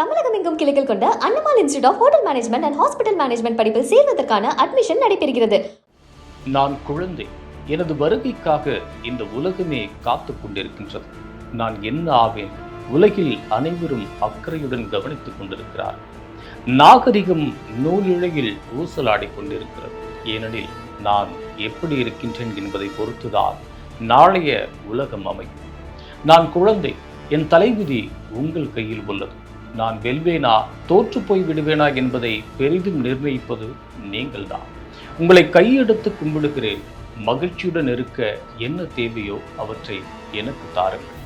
தமிழகம் எங்கும் கிளைகள் கொண்ட Annamal institute of hotel management and hospital management படிப்பில் சேர்வதற்கான அட்மிஷன் நடைபெறுகிறது. நான் குழந்தை. எனது வருகைக்காக இந்த உலகமே காத்து கொண்டிருக்கின்றது. நான் என்ன ஆவேன்? உலகில் அனைவரும் அக்கறையுடன் கவனித்துக் கொண்டிருக்கிறார். நாகரிகம் நூலிழையில் ஊசலாடிக் கொண்டிருக்கிறது. ஏனெனில் நான் எப்படி இருக்கின்றேன் என்பதை பொறுத்துதான் நாளைய உலகம் அமையும். நான் குழந்தை. என் தலைவிதி உங்கள் கையில் உள்ளது. நான் வெல்வேனா தோற்று போய் விடுவேனா என்பதை பெரிதும் நிர்ணயிப்பது நீங்கள்தான். உங்களை கையெடுத்து கும்பிடுகிறேன். மகிழ்ச்சியுடன் இருக்க என்ன தேவையோ அவற்றை எனக்கு தாருங்கள்.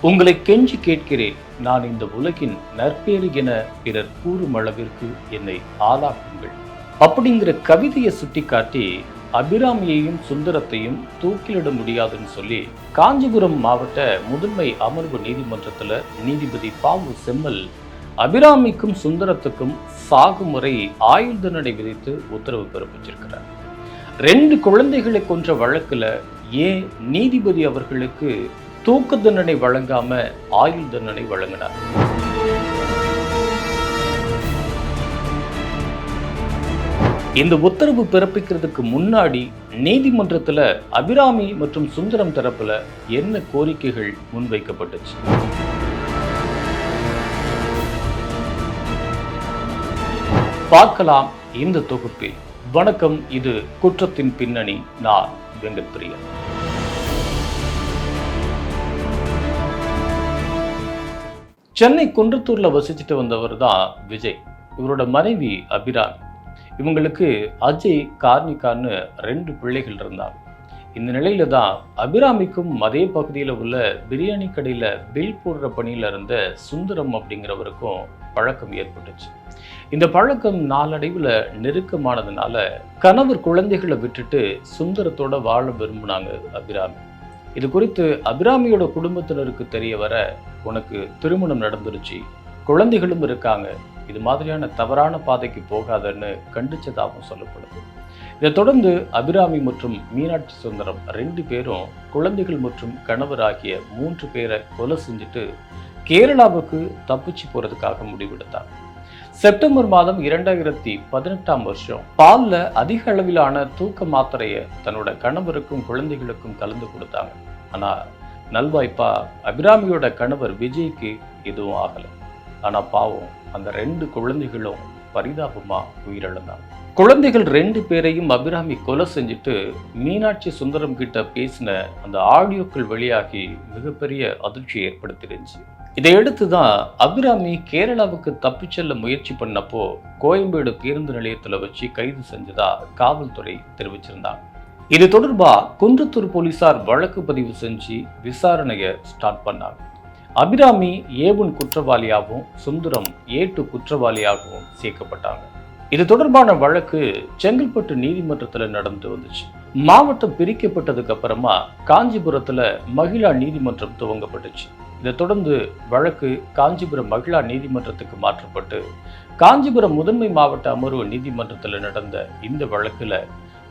உங்களை கெஞ்சி கேட்கிறேன். நான் இந்த உலகின் நற்பேறு என பிறர் கூறும் அளவிற்கு என்னை ஆளாக்குங்கள். அப்படிங்கிற கவிதையை சுட்டிக்காட்டி அபிராமியையும் சுந்தரத்தையும் தூக்கிலிட முடியாதுன்னு சொல்லி காஞ்சிபுரம் மாவட்ட முதன்மை அமர்வு நீதிமன்றத்தில் நீதிபதி பாவு செம்மல் அபிராமிக்கும் சுந்தரத்துக்கும் சாகுமுறை ஆயுள் தண்டனை விதித்து உத்தரவு பிறப்பிச்சிருக்கிறார் ரெண்டு குழந்தைகளை கொன்ற வழக்குல ஏன் நீதிபதி அவர்களுக்கு தூக்கு தண்டனை வழங்காம ஆயுள் தண்டனை வழங்கினார்? இந்த உத்தரவு பிறப்பிக்கிறதுக்கு முன்னாடி நீதிமன்றத்துல அபிராமி மற்றும் சுந்தரம் தரப்பில் என்ன கோரிக்கைகள் முன்வைக்கப்பட்டுச்சு? பார்க்கலாம் இந்த தொகுப்பில் வணக்கம் இது குற்றத்தின் பின்னணி. நான் வெங்கட் பிரியன் சென்னை குன்றத்தூர்ல வசிச்சுட்டு வந்தவர் தான் விஜய். இவரோட மனைவி அபிராமி. இவங்களுக்கு அஜய் கார்னிகான்னு ரெண்டு பிள்ளைகள் இருந்தாங்க. இந்த நிலையில தான் அபிராமிக்கும் அதே பகுதியில் உள்ள பிரியாணி கடையில் பில் போடுற பணியில் இருந்த சுந்தரம் அப்படிங்கிறவருக்கும் பழக்கம் ஏற்பட்டுச்சு. இந்த பழக்கம் நாளடைவில் நெருக்கமானதுனால கணவர் குழந்தைகளை விட்டுட்டு சுந்தரத்தோட வாழ விரும்பினாங்க அபிராமி. இது குறித்து அபிராமியோட குடும்பத்தினருக்கு தெரிய வர உனக்கு திருமணம் நடந்துருச்சு குழந்தைகளும் இருக்காங்க இது மாதிரியான தவறான பாதைக்கு போகாதன்னு கண்டிச்சதாகவும் சொல்லப்படுது. இதைத் தொடர்ந்து அபிராமி மற்றும் மீனாட்சி சுந்தரம் ரெண்டு பேரும் குழந்தைகள் மற்றும் கணவர் ஆகிய மூன்று பேரை கொலை செஞ்சுட்டு கேரளாவுக்கு தப்பிச்சு போறதுக்காக முடிவெடுத்தாங்க. செப்டம்பர் மாதம் இரண்டாயிரத்தி பதினெட்டாம் வருஷம் பாலில் அதிக அளவிலான தூக்க மாத்திரையை தன்னோட கணவருக்கும் குழந்தைகளுக்கும் கலந்து கொடுத்தாங்க. ஆனால் நல்வாய்ப்பா அபிராமியோட கணவர் விஜய்க்கு எதுவும் ஆகலை. ஆனால் பாவம் அந்த ரெண்டு குழந்தைகளும் பரிதாபமாக உயிரிழந்தாங்க. குழந்தைகள் ரெண்டு பேரையும் அபிராமி கொலை செஞ்சுட்டு மீனாட்சி சுந்தரம் கிட்ட பேசின அந்த ஆடியோக்கள் வெளியாகி மிகப்பெரிய அதிர்ச்சி ஏற்படுத்திருந்துச்சு. இதையடுத்து தான் அபிராமி கேரளாவுக்கு தப்பிச் செல்ல முயற்சி பண்ணப்போ கோயம்பேடு பேருந்து நிலையத்தில் வச்சு கைது செஞ்சதா காவல்துறை தெரிவிச்சிருந்தாங்க. இது தொடர்பா குன்றத்தூர் போலீசார் வழக்கு பதிவு செஞ்சு விசாரணையை ஸ்டார்ட் பண்ணாங்க. அபிராமி ஏவுன் குற்றவாளியாகவும் சுந்தரம் ஏட்டு குற்றவாளியாகவும் சேர்க்கப்பட்டாங்க. இது தொடர்பான வழக்கு செங்கல்பட்டு நீதிமன்றத்தில் நடந்து வந்துச்சு. மாவட்டம் பிரிக்கப்பட்டதுக்கு அப்புறமா காஞ்சிபுரத்தில் மகிழா நீதிமன்றம் துவங்கப்பட்டுச்சு. இதை தொடர்ந்து வழக்கு காஞ்சிபுரம் மகிழா நீதிமன்றத்துக்கு மாற்றப்பட்டு காஞ்சிபுரம் முதன்மை மாவட்ட அமர்வு நீதிமன்றத்தில் நடந்த இந்த வழக்கில்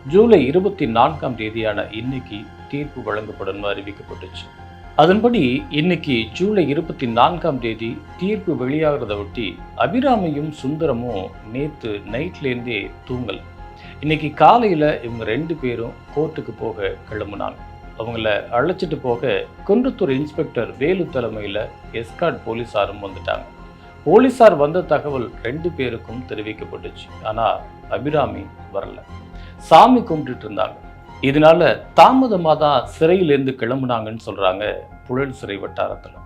ஜூலை இருபத்தி நான்காம் தேதியான இன்னைக்கு தீர்ப்பு வழங்கப்படும் அறிவிக்கப்பட்டுச்சு. அதன்படி இன்னைக்கு ஜூலை இருபத்தி நான்காம் தேதி தீர்ப்பு வெளியாகிறத ஒட்டி அபிராமியும் சுந்தரமும் நேற்று நைட்லேருந்தே தூங்கல். இன்னைக்கு காலையில் இவங்க ரெண்டு பேரும் கோர்ட்டுக்கு போக கிளம்புனாங்க. அவங்கள அழைச்சிட்டு போக குன்றத்தூர் இன்ஸ்பெக்டர் வேலு தலைமையில் எஸ்கார்ட் போலீஸாரும் வந்துட்டாங்க. போலீஸார் வந்த தகவல் ரெண்டு பேருக்கும் தெரிவிக்கப்பட்டுச்சு. ஆனால் அபிராமி வரல. சாமி கும்பிட்டுட்டு இருந்தாங்க. இதனால தாமதமாக தான் சிறையிலேருந்து கிளம்புனாங்கன்னு சொல்கிறாங்க புழல் சிறை வட்டாரத்தில்.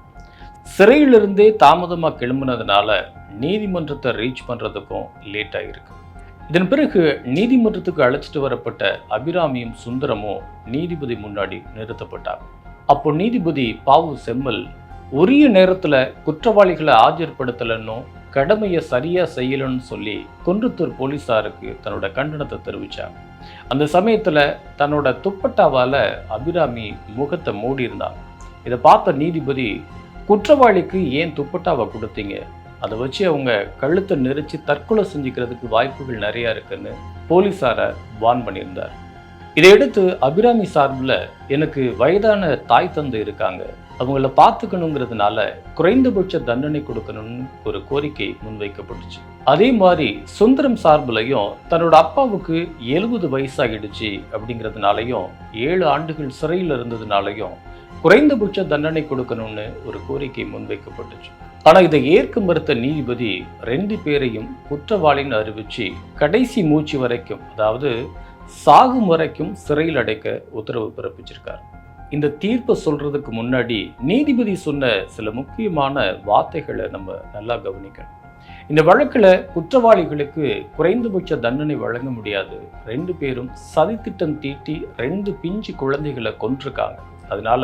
சிறையிலிருந்தே தாமதமாக கிளம்புனதுனால நீதிமன்றத்தை ரீச் பண்ணுறதுக்கும் லேட் ஆகிருக்கு இதன் பிறகு நீதிமன்றத்துக்கு அழைச்சிட்டு வரப்பட்ட அபிராமியும் சுந்தரமும் நீதிபதி முன்னாடி நிறுத்தப்பட்டாங்க. அப்போ நீதிபதி பாவு செம்மல் உரிய நேரத்தில் குற்றவாளிகளை ஆஜர்படுத்தலன்னும் கடமையை சரியாக செய்யலன்னு சொல்லி குன்றத்தூர் போலீசாருக்கு தன்னோட கண்டனத்தை தெரிவித்தாங்க அந்த சமயத்தில் தன்னோட துப்பட்டாவால் அபிராமி முகத்தை மூடியிருந்தான். இதை பார்த்த நீதிபதி குற்றவாளிக்கு ஏன் துப்பட்டாவை கொடுத்தீங்க? அதை வச்சு அவங்க கழுத்தை நெரிச்சு தற்கொலை செஞ்சுக்கிறதுக்கு வாய்ப்புகள் நிறையா இருக்குன்னு போலீஸாரை வான் பண்ணியிருந்தார். இதையடுத்து அபிராமி சார்பில் எனக்கு வயதான தாய் தந்தை இருக்காங்க. அவங்கள பார்த்துக்கணுங்கிறதுனால குறைந்தபட்ச தண்டனை கொடுக்கணும்னு ஒரு கோரிக்கை முன்வைக்கப்பட்டுச்சு. அதே மாதிரி சுந்தரம் சார்புலையும் தன்னோட அப்பாவுக்கு எழுபது வயசாகிடுச்சு அப்படிங்கிறதுனாலையும் ஏழு ஆண்டுகள் சிறையில் இருந்ததுனாலையும் குறைந்தபட்ச தண்டனை கொடுக்கணும்னு ஒரு கோரிக்கை முன்வைக்கப்பட்டுச்சு. ஆனா இதை ஏற்க மறுத்த நீதிபதி ரெண்டு பேரையும் குற்றவாளின்னு அறிவிச்சு கடைசி மூச்சு வரைக்கும் அதாவது சாகும் வரைக்கும் சிறையில் அடைக்க உத்தரவு பிறப்பிச்சிருக்கார். இந்த தீர்ப்பை சொல்றதுக்கு முன்னாடி நீதிபதி சொன்ன சில முக்கியமான வார்த்தைகளை நம்ம நல்லா கவனிக்கணும். இந்த வழக்கில் குற்றவாளிகளுக்கு குறைந்தபட்ச தண்டனை வழங்க முடியாது. ரெண்டு பேரும் சதித்திட்டம் தீட்டி ரெண்டு பிஞ்சு குழந்தைகளை கொன்றிருக்காங்க. அதனால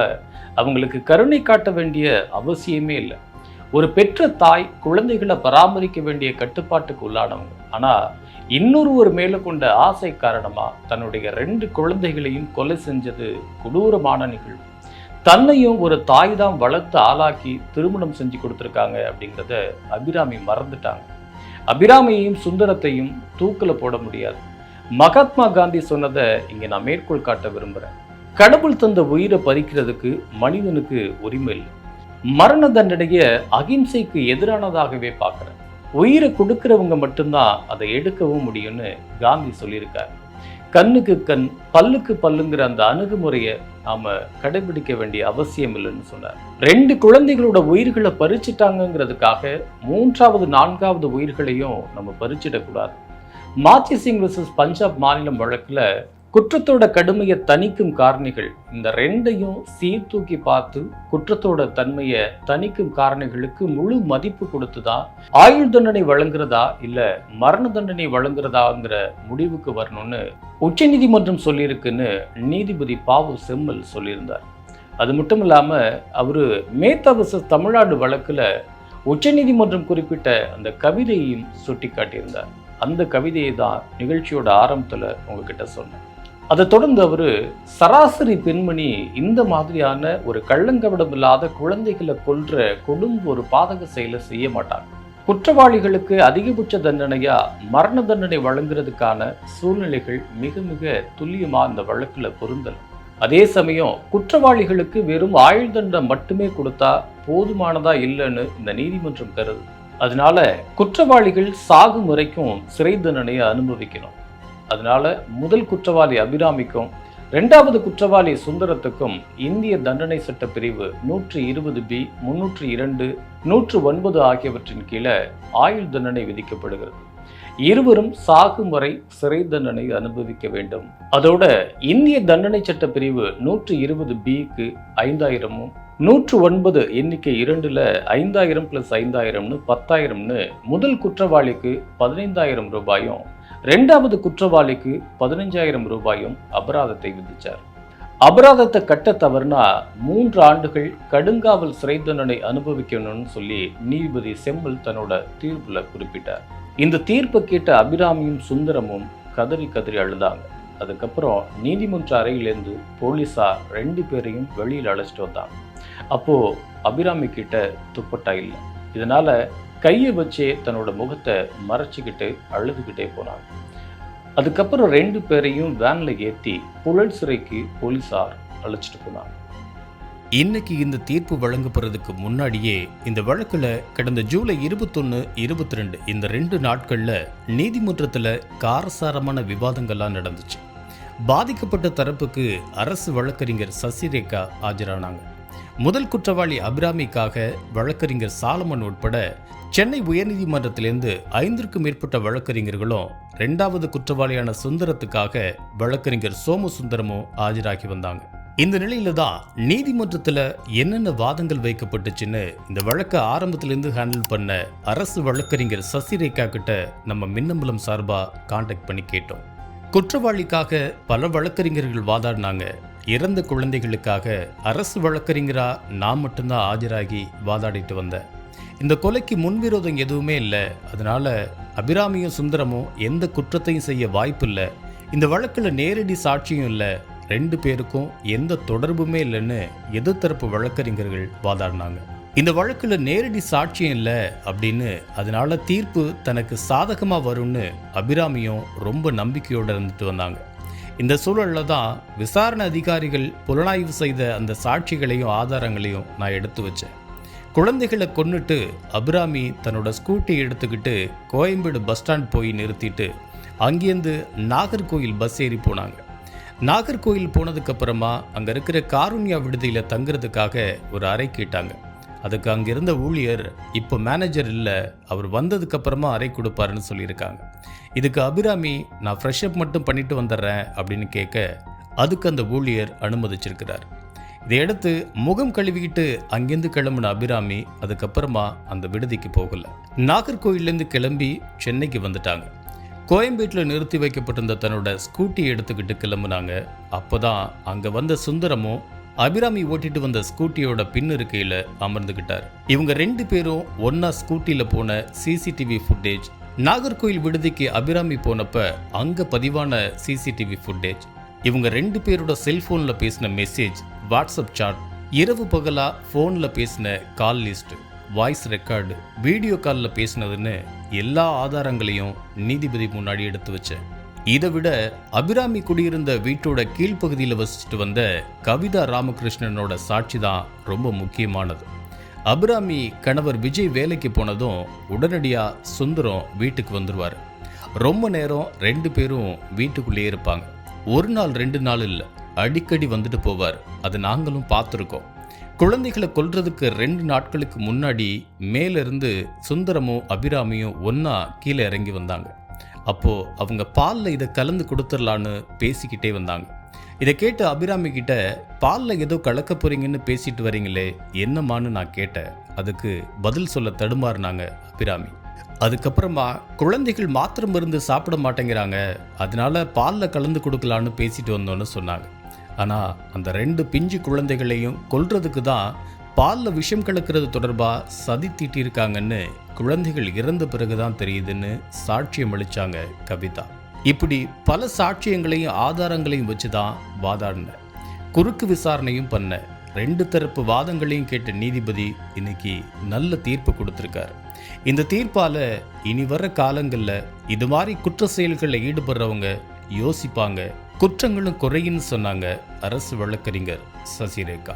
அவங்களுக்கு கருணை காட்ட வேண்டிய அவசியமே இல்லை. ஒரு பெற்ற தாய் குழந்தைகளை பராமரிக்க வேண்டிய கட்டுப்பாட்டுக்கு உள்ளானவங்க. ஆனால் இன்னொருவர் மேலே கொண்ட ஆசை காரணமாக தன்னுடைய ரெண்டு குழந்தைகளையும் கொலை செஞ்சது கொடூரமான நிகழ்வு. தன்னையும் ஒரு தாய் தான் வளர்த்து ஆளாக்கி திருமணம் செஞ்சு கொடுத்துருக்காங்க அப்படிங்கிறத அபிராமி மறந்துட்டாங்க. அபிராமியையும் சுந்தரத்தையும் தூக்கில போட முடியாது. மகாத்மா காந்தி சொன்னதை இங்கே நான் மேற்கோள் காட்ட விரும்புகிறேன் கடவுள் தந்த உயிரை பறிக்கிறதுக்கு மனிதனுக்கு உரிமை இல்லை. மரண தண்டனையை அகிம்சைக்கு எதிரானதாகவே பார்க்குறேன். உயிரை கொடுக்கிறவங்க மட்டும்தான் அதை எடுக்கவும் முடியும்னு காந்தி சொல்லியிருக்கார். கண்ணுக்கு கண் பல்லுக்கு பல்லுங்கிற அந்த அணுகுமுறையை நாம கடைபிடிக்க வேண்டிய அவசியம் இல்லைன்னு சொன்னார். ரெண்டு குழந்தைகளோட உயிர்களை பறிச்சிட்டாங்கங்கிறதுக்காக மூன்றாவது நான்காவது உயிர்களையும் நம்ம பறிச்சிடக்கூடாது. மாத்தி சிங் விசஸ் பஞ்சாப் மாநிலம் வழக்கில் குற்றத்தோட கடுமையை தணிக்கும் காரணிகள் இந்த ரெண்டையும் சீர்தூக்கி பார்த்து குற்றத்தோட தன்மையை தணிக்கும் காரணிகளுக்கு முழு மதிப்பு கொடுத்துதா ஆயுள் தண்டனை வழங்குறதா இல்ல மரண தண்டனை வழங்குறதாங்கிற முடிவுக்கு வரணும்னு உச்சநீதிமன்றம் சொல்லியிருக்குன்னு நீதிபதி பாவு செம்மல் சொல்லியிருந்தார். அது மட்டும் இல்லாம அவரு மேத்தா விசஸ் தமிழ்நாடு வழக்குல உச்சநீதிமன்றம் குறிப்பிட்ட அந்த கவிதையையும் சுட்டி காட்டியிருந்தார் அந்த கவிதையை தான் நிகழ்ச்சியோட ஆரம்பத்தில் உங்ககிட்ட சொன்னேன். அதை தொடர்ந்து அவர் சராசரி பெண்மணி இந்த மாதிரியான ஒரு கள்ளங்கவடம் இல்லாத குழந்தைகளை கொல்ற கொடும் ஒரு பாதக செயலை செய்ய மாட்டார் குற்றவாளிகளுக்கு அதிகபட்ச தண்டனையா மரண தண்டனை வழங்குறதுக்கான சூழ்நிலைகள் மிக மிக துல்லியமா இந்த வழக்குல பொருந்தல். அதே சமயம் குற்றவாளிகளுக்கு வெறும் ஆயுள் தண்டனை மட்டுமே கொடுத்தா போதுமானதா இல்லைன்னு இந்த நீதிமன்றம் கருது. அதனால குற்றவாளிகள் சாகும் வரைக்கும் சிறை தண்டனையை அனுபவிக்கணும். அதனால முதல் குற்றவாளி அபிராமிக்கும் ரெண்டாவது குற்றவாளி சுந்தரத்துக்கும் இந்திய தண்டனை சட்ட பிரிவு நூற்றி இருபது பி முன்னூற்றி இரண்டு நூற்று ஒன்பது ஆகியவற்றின் கீழே ஆயுள் தண்டனை விதிக்கப்படுகிறது. இருவரும் சாகும் வரை சிறை தண்டனை அனுபவிக்க வேண்டும். அதோட இந்திய தண்டனை சட்ட பிரிவு நூற்று இருபது பிக்கு ஐந்தாயிரமும் நூற்று ஒன்பது எண்ணிக்கை இரண்டுல ஐந்தாயிரம் பிளஸ் ஐந்தாயிரம்னு பத்தாயிரம்னு முதல் குற்றவாளிக்கு பதினைந்தாயிரம் ரூபாயும் ரெண்டாவது குற்றவாளிக்கு பதினஞ்சாயிரம் ரூபாயும் அபராதத்தை விதித்தார் அபராதத்தை கட்ட தவறுனா மூன்று ஆண்டுகள் கடுங்காவல் சிறை தண்டனை அனுபவிக்கணும்னு சொல்லி நீதிபதி செம்மல் தன்னோட தீர்ப்புல குறிப்பிட்டார். இந்த தீர்ப்பை கேட்ட அபிராமியும் சுந்தரமும் கதறி கதறி அழுதாங்க. அதுக்கப்புறம் நீதிமன்ற அறையிலேருந்து போலீஸார் ரெண்டு பேரையும் வெளியில் அழைச்சிட்டு வந்தாங்க. அப்போ அபிராமி கிட்ட துப்பட்டா இல்லை. இதனால் கையை வச்சே தன்னோட முகத்தை மறைச்சிக்கிட்டு அழுதுகிட்டே போனாங்க அதுக்கப்புறம் ரெண்டு பேரையும் வேனில் ஏற்றி புழல் சிறைக்கு போலீஸார் அழைச்சிட்டு போனாங்க. இன்னைக்கு இந்த தீர்ப்பு வழங்கப்படுறதுக்கு முன்னாடியே இந்த வழக்கில் கடந்த ஜூலை இருபத்தொன்று இருபத்தி ரெண்டு இந்த ரெண்டு நாட்களில் நீதிமன்றத்தில் காரசாரமான விவாதங்கள்லாம் நடந்துச்சு. பாதிக்கப்பட்ட தரப்புக்கு அரசு வழக்கறிஞர் சசிரேகா ஆஜரானாங்க. முதல் குற்றவாளி அபிராமிக்காக வழக்கறிஞர் சாலமன் உட்பட சென்னை உயர்நீதிமன்றத்திலிருந்து ஐந்திற்கும் மேற்பட்ட வழக்கறிஞர்களும் ரெண்டாவது குற்றவாளியான சுந்தரத்துக்காக வழக்கறிஞர் சோமசுந்தரமும் ஆஜராகி வந்தாங்க. இந்த நிலையில தான் நீதிமன்றத்தில் என்னென்ன வாதங்கள் வைக்கப்பட்டுச்சுன்னு இந்த வழக்கை ஆரம்பத்திலேருந்து ஹேண்டில் பண்ண அரசு வழக்கறிஞர் சசிரேகா கிட்ட நம்ம மின்னம்பலம் சார்பா காண்டாக்ட் பண்ணி கேட்டோம். குற்றவாளிக்காக பல வழக்கறிஞர்கள் வாதாடினாங்க. இறந்த குழந்தைகளுக்காக அரசு வழக்கறிஞரா நான் மட்டும்தான் ஆஜராகி வாதாடிட்டு வந்தேன் இந்த கொலைக்கு முன்விரோதம் எதுவுமே இல்லை. அதனால அபிராமியும் சுந்தரமும் எந்த குற்றத்தையும் செய்ய வாய்ப்பில்லை. இந்த வழக்கில் நேரடி சாட்சியும் இல்லை. ரெண்டு பேருக்கும் எந்த தொடர்புமே இல்லைன்னு எதிர்த்தரப்பு வழக்கறிஞர்கள் வாதாடினாங்க. இந்த வழக்கில் நேரடி சாட்சியம் இல்லை அப்படின்னு அதனால தீர்ப்பு தனக்கு சாதகமாக வரும்னு அபிராமியும் ரொம்ப நம்பிக்கையோடு இருந்துட்டு வந்தாங்க. இந்த சூழல்ல தான் விசாரணை அதிகாரிகள் புலனாய்வு செய்த அந்த சாட்சிகளையும் ஆதாரங்களையும் நான் எடுத்து வச்சேன். குழந்தைகளை கொன்னுட்டு அபிராமி தன்னோட ஸ்கூட்டி எடுத்துக்கிட்டு கோயம்பேடு பஸ் ஸ்டாண்ட் போய் நிறுத்திட்டு அங்கேருந்து நாகர்கோயில் பஸ் ஏறி போனாங்க. நாகர்கோயில் போனதுக்கப்புறமா அங்கே இருக்கிற காருண்யா விடுதியில் தங்குறதுக்காக ஒரு அறை கேட்டாங்க அதுக்கு அங்கே இருந்த ஊழியர் இப்போ மேனேஜர் இல்லை அவர் வந்ததுக்கப்புறமா அறை கொடுப்பாருன்னு சொல்லியிருக்காங்க. இதுக்கு அபிராமி நான் ஃப்ரெஷ் அப் மட்டும் பண்ணிட்டு வந்துடுறேன் அப்படின்னு கேட்க அதுக்கு அந்த ஊழியர் அனுமதிச்சிருக்கிறார். இதையடுத்து முகம் கழுவிக்கிட்டு அங்கேருந்து கிளம்புன அபிராமி அதுக்கப்புறமா அந்த விடுதிக்கு போகல. நாகர்கோயிலேருந்து கிளம்பி சென்னைக்கு வந்துட்டாங்க. கோயம்பேட்டில் நிறுத்தி வைக்கப்பட்டிருந்த தன்னோட ஸ்கூட்டி எடுத்துக்கிட்டு கிளம்புனாங்க. அப்போதான் அங்கே வந்த சுந்தரமும் அபிராமி ஓட்டிட்டு வந்த ஸ்கூட்டியோட பின் இருக்கையில் அமர்ந்துக்கிட்டார் இவங்க ரெண்டு பேரும் ஒன்னா ஸ்கூட்டியில் போன சிசிடிவி ஃபுட்டேஜ் நாகர்கோயில் விடுதிக்கு அபிராமி போனப்ப அங்க பதிவான சிசிடிவி ஃபுட்டேஜ் இவங்க ரெண்டு பேரோட செல்போன்ல பேசின மெசேஜ் வாட்ஸ்அப் சாட் இரவு பகலா ஃபோனில் பேசின call list voice record video காலில் பேசினதுன்னு எல்லா ஆதாரங்களையும் நீதிபதி முன்னாடி எடுத்து வச்சேன். இதை விட அபிராமி குடியிருந்த வீட்டோட கீழ்ப்பகுதியில் வசிச்சுட்டு வந்த கவிதா ராமகிருஷ்ணனோட சாட்சி தான் ரொம்ப முக்கியமானது. அபிராமி கணவர் விஜய் வேலைக்கு போனதும் உடனடியாக சுந்தரம் வீட்டுக்கு வந்துடுவார் ரொம்ப நேரம் ரெண்டு பேரும் வீட்டுக்குள்ளேயே இருப்பாங்க. ஒரு நாள் ரெண்டு நாள் இல்லை அடிக்கடி வந்துட்டு போவார். அது நாங்களும் பார்த்துருக்கோம். குழந்தைகளை கொல்றதுக்கு ரெண்டு நாட்களுக்கு முன்னாடி மேலிருந்து சுந்தரமும் அபிராமியும் ஒன்றா கீழே இறங்கி வந்தாங்க. அப்போது அவங்க பாலில் இதை கலந்து கொடுத்துடலான்னு பேசிக்கிட்டே வந்தாங்க. இதை கேட்டு அபிராமி கிட்ட பாலில் ஏதோ கலக்க போறீங்கன்னு பேசிட்டு வரீங்களே என்னமான்னு நான் கேட்டேன். அதுக்கு பதில் சொல்ல தடுமாறுனாங்க அபிராமி. அதுக்கப்புறமா குழந்தைகள் மாத்திரம் இருந்து சாப்பிட மாட்டேங்கிறாங்க அதனால பாலில் கலந்து கொடுக்கலான்னு பேசிட்டு வந்தோன்னு சொன்னாங்க. ஆனால் அந்த ரெண்டு பிஞ்சு குழந்தைகளையும் கொல்றதுக்கு தான் பாலில் விஷம் கலக்கிறது தொடர்பாக சதி தீட்டியிருக்காங்கன்னு குழந்தைகள் இறந்த பிறகுதான் தெரியுதுன்னு சாட்சியம் அளிச்சாங்க கவிதா. இப்படி பல சாட்சியங்களையும் ஆதாரங்களையும் வச்சு தான் வாதாடினேன் குறுக்கு விசாரணையும் பண்ண ரெண்டு தரப்பு வாதங்களையும் கேட்ட நீதிபதி இன்னைக்கு நல்ல தீர்ப்பு கொடுத்துருக்காரு. இந்த தீர்ப்பால் இனி வர்ற காலங்களில் இது மாதிரி குற்ற செயல்களில் ஈடுபடுறவங்க யோசிப்பாங்க. குற்றங்களும் குறையின்னு சொன்னாங்க அரசு வழக்கறிஞர் சசிரேகா.